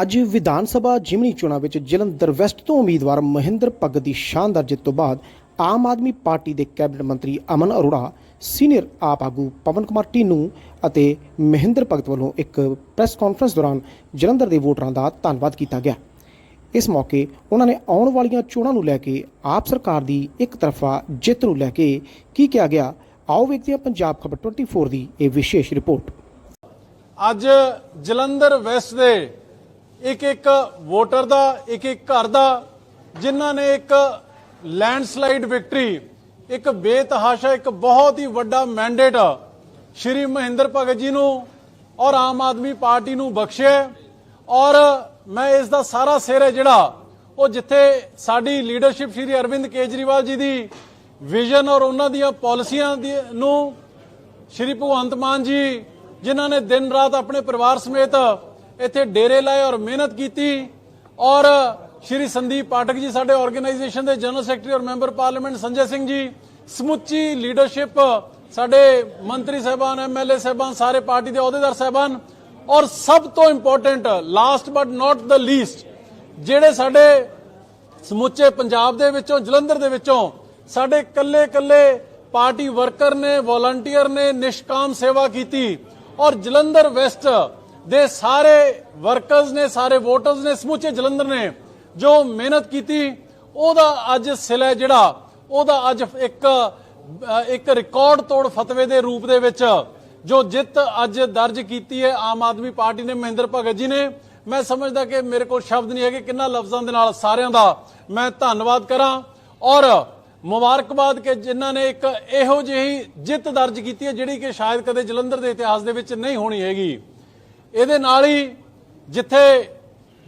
ਅੱਜ ਵਿਧਾਨ ਸਭਾ ਜਿਮਨੀ ਚੋਣਾਂ ਵਿੱਚ ਜਲੰਧਰ ਵੈਸਟ ਤੋਂ ਉਮੀਦਵਾਰ ਮਹਿੰਦਰ ਭਗਤ ਦੀ ਸ਼ਾਨਦਾਰ ਜਿੱਤ ਤੋਂ ਬਾਅਦ ਆਮ ਆਦਮੀ ਪਾਰਟੀ ਦੇ ਕੈਬਨਿਟ ਮੰਤਰੀ ਅਮਨ ਅਰੋੜਾ, ਸੀਨੀਅਰ ਆਪ ਆਗੂ ਪਵਨ ਕੁਮਾਰ ਟੀਨੂ ਅਤੇ ਮਹਿੰਦਰ ਭਗਤ ਵੱਲੋਂ ਇੱਕ ਪ੍ਰੈਸ ਕਾਨਫਰੰਸ ਦੌਰਾਨ ਜਲੰਧਰ ਦੇ ਵੋਟਰਾਂ ਦਾ ਧੰਨਵਾਦ ਕੀਤਾ ਗਿਆ। ਇਸ ਮੌਕੇ ਉਹਨਾਂ ਨੇ ਆਉਣ ਵਾਲੀਆਂ ਚੋਣਾਂ ਨੂੰ ਲੈ ਕੇ ਆਪ ਸਰਕਾਰ ਦੀ ਇੱਕ ਤਰਫਾ ਜਿੱਤ ਨੂੰ ਲੈ ਕੇ ਕੀ ਕਿਹਾ ਗਿਆ, ਆਓ ਵੇਖਦੇ ਹਾਂ ਪੰਜਾਬ ਖਬਰ 24 ਦੀ ਇਹ ਵਿਸ਼ੇਸ਼ ਰਿਪੋਰਟ। ਅੱਜ ਜਲੰਧਰ ਵੈਸਟ ਦੇ ਇੱਕ ਇੱਕ ਵੋਟਰ ਦਾ ਇੱਕ ਇੱਕ ਘਰ ਦਾ, ਜਿਨ੍ਹਾਂ ਨੇ ਇੱਕ ਲੈਂਡਸਲਾਈਡ ਵਿਕਟਰੀ, ਇੱਕ ਬੇਤਹਾਸ਼ਾ, ਇੱਕ ਬਹੁਤ ਹੀ ਵੱਡਾ ਮੈਂਡੇਟ ਸ਼੍ਰੀ ਮਹਿੰਦਰ ਭਗਤ ਜੀ ਨੂੰ ਔਰ ਆਮ ਆਦਮੀ ਪਾਰਟੀ ਨੂੰ ਬਖਸ਼ਿਆ ਔਰ ਮੈਂ ਇਸ ਦਾ ਸਾਰਾ ਸਿਰ ਹੈ ਜਿਹੜਾ ਉਹ ਜਿੱਥੇ ਸਾਡੀ ਲੀਡਰਸ਼ਿਪ ਸ਼੍ਰੀ ਅਰਵਿੰਦ ਕੇਜਰੀਵਾਲ ਜੀ ਦੀ ਵਿਜ਼ਨ ਔਰ ਉਹਨਾਂ ਦੀਆਂ ਪਾਲਿਸੀਆਂ ਦੀ ਨੂੰ ਸ਼੍ਰੀ ਭਗਵੰਤ ਮਾਨ ਜੀ, ਜਿਨ੍ਹਾਂ ਨੇ ਦਿਨ ਰਾਤ ਆਪਣੇ ਪਰਿਵਾਰ ਸਮੇਤ ਇੱਥੇ ਡੇਰੇ ਲਾਏ ਔਰ ਮਿਹਨਤ ਕੀਤੀ। ਔਰ ਸ਼੍ਰੀ ਸੰਦੀਪ ਪਾਠਕ ਜੀ ਸਾਡੇ ਆਰਗੇਨਾਈਜੇਸ਼ਨ ਦੇ ਜਨਰਲ ਸੈਕਟਰੀ ਔਰ ਮੈਂਬਰ ਪਾਰਲੀਮੈਂਟ ਸੰਜੇ ਸਿੰਘ ਜੀ, ਸਮੁੱਚੀ ਲੀਡਰਸ਼ਿਪ ਸਾਡੇ ਮੰਤਰੀ ਸਾਹਿਬਾਨ ਐਮਐਲਏ ਸਾਹਿਬਾਨ, ਸਾਰੇ ਪਾਰਟੀ ਦੇ ਅਹੁਦੇਦਾਰ ਸਾਹਿਬਾਨ। ਔਰ ਸਭ ਤੋਂ important last but not the least ਜਿਹੜੇ ਸਾਡੇ ਸਮੁੱਚੇ ਪੰਜਾਬ ਦੇ ਵਿੱਚੋਂ, ਜਲੰਧਰ ਦੇ ਵਿੱਚੋਂ ਸਾਡੇ ਕੱਲੇ ਕੱਲੇ ਪਾਰਟੀ ਵਰਕਰ ਨੇ ਵੋਲੰਟੀਅਰ ਨੇ ਨਿਸ਼ਕਾਮ ਸੇਵਾ ਕੀਤੀ। ਔਰ ਜਲੰਧਰ ਵੈਸਟ ਦੇ ਸਾਰੇ ਵਰਕਰਸ ਨੇ, ਸਾਰੇ ਵੋਟਰਸ ਨੇ, ਸਮੁੱਚੇ ਜਲੰਧਰ ਨੇ ਜੋ ਮਿਹਨਤ ਕੀਤੀ, ਉਹਦਾ ਅੱਜ ਸਿਲ ਹੈ ਜਿਹੜਾ, ਉਹਦਾ ਅੱਜ ਇੱਕ ਇੱਕ ਰਿਕਾਰਡ ਤੋੜ ਫਤਵੇ ਦੇ ਰੂਪ ਦੇ ਵਿੱਚ ਜੋ ਜਿੱਤ ਅੱਜ ਦਰਜ ਕੀਤੀ ਹੈ ਆਮ ਆਦਮੀ ਪਾਰਟੀ ਨੇ, ਮਹਿੰਦਰ ਭਗਤ ਜੀ ਨੇ। ਮੈਂ ਸਮਝਦਾ ਕਿ ਮੇਰੇ ਕੋਲ ਸ਼ਬਦ ਨਹੀਂ ਹੈਗੇ, ਕਿੰਨਾ ਲਫ਼ਜ਼ਾਂ ਦੇ ਨਾਲ ਸਾਰਿਆਂ ਦਾ ਮੈਂ ਧੰਨਵਾਦ ਕਰਾਂ। ਔਰ ਮੁਬਾਰਕਬਾਦ ਕਿ ਜਿਨ੍ਹਾਂ ਨੇ ਇੱਕ ਇਹੋ ਜਿਹੀ ਜਿੱਤ ਦਰਜ ਕੀਤੀ ਹੈ, ਜਿਹੜੀ ਕਿ ਸ਼ਾਇਦ ਕਦੇ ਜਲੰਧਰ ਦੇ ਇਤਿਹਾਸ ਦੇ ਵਿੱਚ ਨਹੀਂ ਹੋਣੀ ਹੈਗੀ। ਇਹਦੇ ਨਾਲ ਹੀ ਜਿੱਥੇ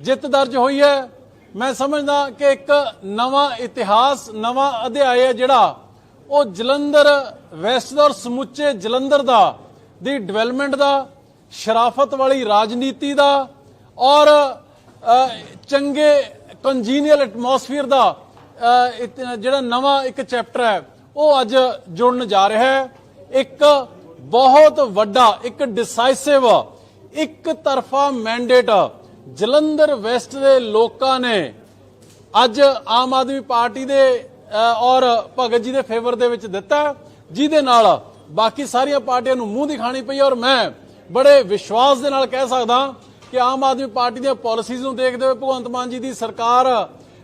ਜਿੱਤ ਦਰਜ ਹੋਈ ਹੈ, ਮੈਂ ਸਮਝਦਾ ਕਿ ਇੱਕ ਨਵਾਂ ਇਤਿਹਾਸ, ਨਵਾਂ ਅਧਿਆਇ ਹੈ ਜਿਹੜਾ ਉਹ ਜਲੰਧਰ ਵੈਸਟ ਦਾ ਔਰ ਸਮੁੱਚੇ ਜਲੰਧਰ ਦਾ, ਦੀ ਡਿਵੈਲਪਮੈਂਟ ਦਾ, ਸ਼ਰਾਫਤ ਵਾਲੀ ਰਾਜਨੀਤੀ ਦਾ ਔਰ ਚੰਗੇ ਕੰਜੀਨੀਅਲ ਐਟਮੋਸਫੀਅਰ ਦਾ ਜਿਹੜਾ ਨਵਾਂ ਇੱਕ ਚੈਪਟਰ ਹੈ, ਉਹ ਅੱਜ ਜੁੜਨ ਜਾ ਰਿਹਾ ਹੈ। ਇੱਕ ਬਹੁਤ ਵੱਡਾ, ਇੱਕ ਡਿਸਾਈਸਿਵ ਇੱਕ ਤਰਫਾ ਮੈਂਡੇਟ ਜਲੰਧਰ ਵੈਸਟ ਦੇ ਲੋਕਾਂ ਨੇ ਅੱਜ ਆਮ ਆਦਮੀ ਪਾਰਟੀ ਦੇ ਔਰ ਭਗਤ ਜੀ ਦੇ ਫੇਵਰ ਦੇ ਵਿੱਚ ਦਿੱਤਾ। ਜਿਹਦੇ ਨਾਲ ਬਾਕੀ ਸਾਰੀਆਂ ਪਾਰਟੀਆਂ ਨੂੰ ਮੂੰਹ ਦਿਖਾਣੀ ਪਈ ਔਰ ਮੈਂ ਬੜੇ ਵਿਸ਼ਵਾਸ ਦੇ ਨਾਲ ਕਹਿ ਸਕਦਾ ਕਿ ਆਮ ਆਦਮੀ ਪਾਰਟੀ ਦੀਆਂ ਪਾਲਿਸੀਜ਼ ਨੂੰ ਦੇਖਦੇ ਹੋਏ ਭਗਵੰਤ ਮਾਨ ਜੀ ਦੀ ਸਰਕਾਰ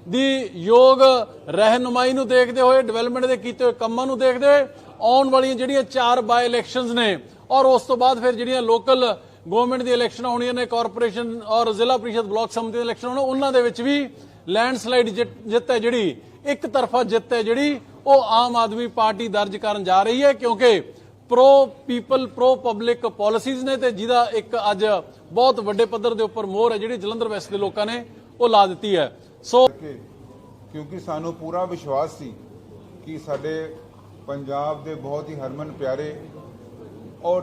ਦੀ ਯੋਗ ਰਹਿਨੁਮਾਈ ਨੂੰ ਦੇਖਦੇ ਹੋਏ ਡਿਵੈਲਪਮੈਂਟ ਦੇ ਕੀਤੇ ਹੋਏ ਕੰਮਾਂ ਨੂੰ ਦੇਖਦੇ ਹੋਏ ਆਉਣ ਵਾਲੀਆਂ ਜਿਹੜੀਆਂ ਚਾਰ ਬਾਈ ਇਲੈਕਸ਼ਨਸ ਨੇ ਔਰ ਉਸ ਤੋਂ ਬਾਅਦ ਫਿਰ ਜਿਹੜੀਆਂ ਲੋਕਲ ਗਵਰਨਮੈਂਟ ਦੀ ਇਲੈਕਸ਼ਨ ਹੋਣੀਆਂ ਨੇ, ਕਾਰਪੋਰੇਸ਼ਨ ਔਰ ਜ਼ਿਲ੍ਹਾ ਪ੍ਰੀਸ਼ਦ ਬਲਾਕ ਸਮਿਤੀ ਦੀ ਇਲੈਕਸ਼ਨ ਹੋਣਾ ਉਹਨਾਂ ਦੇ ਵਿੱਚ ਵੀ ਲੈਂਡਸਲਾਈਡ ਜਿੱਤ ਹੈ ਜਿਹੜੀ, ਇੱਕ ਤਰਫਾ ਜਿੱਤ ਹੈ ਜਿਹੜੀ, ਉਹ ਆਮ ਆਦਮੀ ਪਾਰਟੀ ਦਰਜ ਕਰਨ ਜਾ ਰਹੀ ਹੈ ਕਿਉਂਕਿ pro people, pro public policies ਨੇ ਤੇ ਜਿਹਦਾ ਇੱਕ ਅੱਜ ਬਹੁਤ ਵੱਡੇ ਪੱਧਰ ਦੇ ਉੱਪਰ ਮੋਹਰ ਹੈ ਜਿਹੜੀ ਜਲੰਧਰ ਵੈਸਟ ਦੇ ਲੋਕਾਂ ਨੇ ਉਹ ਲਾ ਦਿੱਤੀ ਹੈ। ਸੋ ਕਿਉਂਕਿ ਸਾਨੂੰ ਪੂਰਾ ਵਿਸ਼ਵਾਸ ਸੀ ਕਿ ਸਾਡੇ ਪੰਜਾਬ ਦੇ ਬਹੁਤ ਹੀ ਹਰਮਨ ਪਿਆਰੇ ਔਰ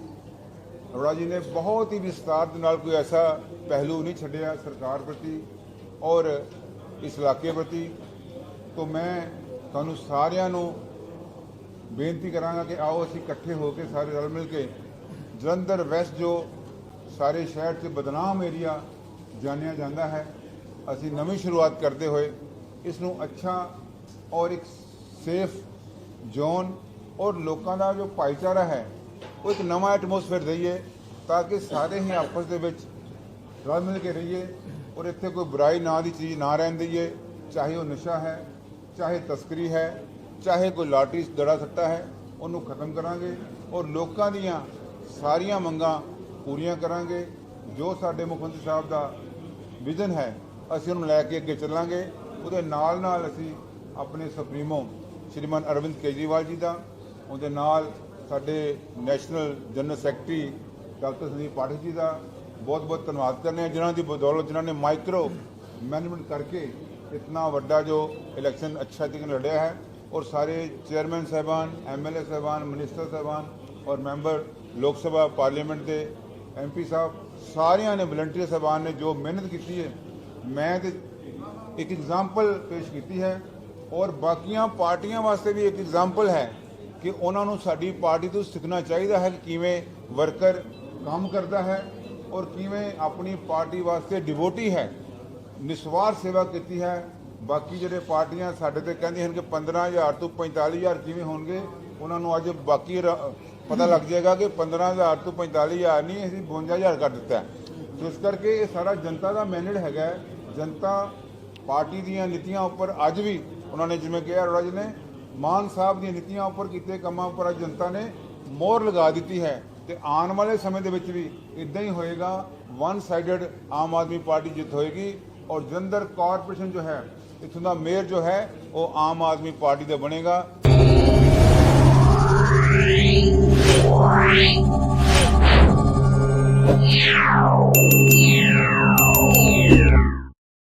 ਅਰੋੜਾ ਜੀ ਨੇ ਬਹੁਤ ਹੀ ਵਿਸਤਾਰ ਦੇ ਨਾਲ ਕੋਈ ਐਸਾ ਪਹਿਲੂ ਨਹੀਂ ਛੱਡਿਆ ਸਰਕਾਰ ਪ੍ਰਤੀ ਔਰ ਇਸ ਇਲਾਕੇ ਪ੍ਰਤੀ। ਤੋਂ ਮੈਂ ਤੁਹਾਨੂੰ ਸਾਰਿਆਂ ਨੂੰ ਬੇਨਤੀ ਕਰਾਂਗਾ ਕਿ ਆਓ ਅਸੀਂ ਇਕੱਠੇ ਹੋ ਕੇ ਸਾਰੇ ਰਲ ਮਿਲ ਕੇ ਜਲੰਧਰ ਵੈਸਟ ਜੋ ਸਾਰੇ ਸ਼ਹਿਰ 'ਚ ਬਦਨਾਮ ਏਰੀਆ ਜਾਣਿਆ ਜਾਂਦਾ ਹੈ, ਅਸੀਂ ਨਵੀਂ ਸ਼ੁਰੂਆਤ ਕਰਦੇ ਹੋਏ ਇਸ ਨੂੰ ਅੱਛਾ ਔਰ ਇੱਕ ਸੇਫ ਜ਼ੋਨ ਔਰ ਲੋਕਾਂ ਦਾ ਜੋ ਭਾਈਚਾਰਾ ਹੈ ਉਹ ਇੱਕ ਨਵਾਂ ਐਟਮੋਸਫੇਅਰ ਦਈਏ ਤਾਂ ਕਿ ਸਾਰੇ ਹੀ ਆਪਸ ਦੇ ਵਿੱਚ ਰਲ ਮਿਲ ਕੇ ਰਹੀਏ ਔਰ ਇੱਥੇ ਕੋਈ ਬੁਰਾਈ ਨਾਂ ਦੀ ਚੀਜ਼ ਨਾ ਰਹਿਣ ਦਈਏ, ਚਾਹੇ ਉਹ ਨਸ਼ਾ ਹੈ, ਚਾਹੇ ਤਸਕਰੀ ਹੈ, ਚਾਹੇ ਕੋਈ ਲਾਟਰੀ ਦੜਾ ਸੱਟਾ ਹੈ, ਉਹਨੂੰ ਖਤਮ ਕਰਾਂਗੇ ਔਰ ਲੋਕਾਂ ਦੀਆਂ ਸਾਰੀਆਂ ਮੰਗਾਂ ਪੂਰੀਆਂ ਕਰਾਂਗੇ। ਜੋ ਸਾਡੇ ਮੁੱਖ ਮੰਤਰੀ ਸਾਹਿਬ ਦਾ ਵਿਜ਼ਨ ਹੈ, ਅਸੀਂ ਉਹਨੂੰ ਲੈ ਕੇ ਅੱਗੇ ਚੱਲਾਂਗੇ। ਉਹਦੇ ਨਾਲ ਨਾਲ ਅਸੀਂ ਆਪਣੇ ਸੁਪਰੀਮੋ ਸ਼੍ਰੀਮਾਨ ਅਰਵਿੰਦ ਕੇਜਰੀਵਾਲ ਜੀ ਦਾ, ਉਹਦੇ ਨਾਲ ਸਾਡੇ national general secretary doctor Sandeep Pathak ji ਦਾ ਬਹੁਤ ਬਹੁਤ ਧੰਨਵਾਦ ਕਰਨੇ ਆ, ਜਿਨ੍ਹਾਂ ਦੀ ਬਦੌਲਤ ਜਿਨ੍ਹਾਂ ਨੇ ਮਾਈਕਰੋ ਮੈਨੇਜਮੈਂਟ ਕਰਕੇ ਇਤਨਾ ਵੱਡਾ ਜੋ ਇਲੈਕਸ਼ਨ ਅੱਛਾ ਤਰੀਕੇ ਨਾਲ ਲੜਿਆ ਹੈ ਔਰ ਸਾਰੇ ਚੇਅਰਮੈਨ ਸਹਿਬਾਨ ਐਮਐਲਏ ਸਹਿਬਾਨ, ਮਿਨਿਸਟਰ ਸਹਿਬਾਨ ਔਰ ਮੈਂਬਰ ਲੋਕ ਸਭਾ, ਪਾਰਲੀਮੈਂਟ ਦੇ ਐਮਪੀ ਸਾਹਿਬ, ਸਾਰਿਆਂ ਨੇ, ਵਲੰਟੀਅਰ ਸਹਿਬਾਨ ਨੇ ਜੋ ਮਿਹਨਤ ਕੀਤੀ ਹੈ, ਮੈਂ ਤੇ ਇੱਕ ਐਗਜ਼ਾਮਪਲ ਪੇਸ਼ ਕੀਤੀ ਹੈ ਔਰ ਬਾਕੀਆਂ ਪਾਰਟੀਆਂ ਵਾਸਤੇ ਵੀ ਇੱਕ ਐਗਜ਼ਾਮਪਲ ਹੈ। ਕਿ ਉਹਨਾਂ ਨੂੰ ਸਾਡੀ ਪਾਰਟੀ ਤੋਂ ਸਿੱਖਣਾ ਚਾਹੀਦਾ ਹੈ ਕਿ ਕਿਵੇਂ ਵਰਕਰ ਕੰਮ ਕਰਦਾ ਹੈ ਔਰ ਕਿਵੇਂ ਆਪਣੀ ਪਾਰਟੀ ਵਾਸਤੇ ਡਿਵੋਟੀ ਹੈ, ਨਿਸਵਾਰ ਸੇਵਾ ਕੀਤੀ ਹੈ। ਬਾਕੀ ਜਿਹੜੇ ਪਾਰਟੀਆਂ ਸਾਡੇ ਤੇ ਕਹਿੰਦੀਆਂ ਹਨ ਕਿ 15000 ਤੋਂ 45000 ਕਿਵੇਂ ਹੋਣਗੇ, ਉਹਨਾਂ ਨੂੰ ਅੱਜ ਬਾਕੀ ਰ- ਪਤਾ ਲੱਗ ਜਾਏਗਾ ਕਿ 15000 ਤੋਂ 45000 ਨਹੀਂ, ਅਸੀਂ 52000 ਕਰ ਦਿੱਤਾ ਸੋ ਇਸ ਕਰਕੇ ਇਹ ਸਾਰਾ ਜਨਤਾ ਦਾ ਮੈਨੇਜ ਹੈਗਾ ਜਨਤਾ ਪਾਰਟੀ ਦੀਆਂ ਨੀਤੀਆਂ ਉੱਪਰ ਅੱਜ ਵੀ ਉਹਨਾਂ ਨੇ ਜਿਵੇਂ ਕਿਹਾ ਅਰੋੜਾ ਜੀ ਨੇ ਮਾਨ ਸਾਹਿਬ ਦੀਆਂ ਨੀਤੀਆਂ ਉੱਪਰ ਕੀਤੇ ਕੰਮਾਂ ਉੱਪਰ ਅੱਜ ਜਨਤਾ ਨੇ ਮੋਹਰ ਲਗਾ ਦਿੱਤੀ ਹੈ ਤੇ ਆਉਣ ਵਾਲੇ ਸਮੇਂ ਦੇ ਵਿੱਚ ਵੀ ਇਦਾਂ ਹੀ ਹੋਏਗਾ one sided Aam Aadmi party ਜਿੱਤ ਹੋਏਗੀ ਔਰ ਜਲੰਧਰ ਕਾਰਪੋਰੇਸ਼ਨ ਜੋ ਹੈ, ਇੱਥੋਂ ਦਾ ਮੇਅਰ ਜੋ ਹੈ, ਉਹ ਆਮ ਆਦਮੀ ਪਾਰਟੀ ਦਾ ਬਣੇਗਾ Yeah.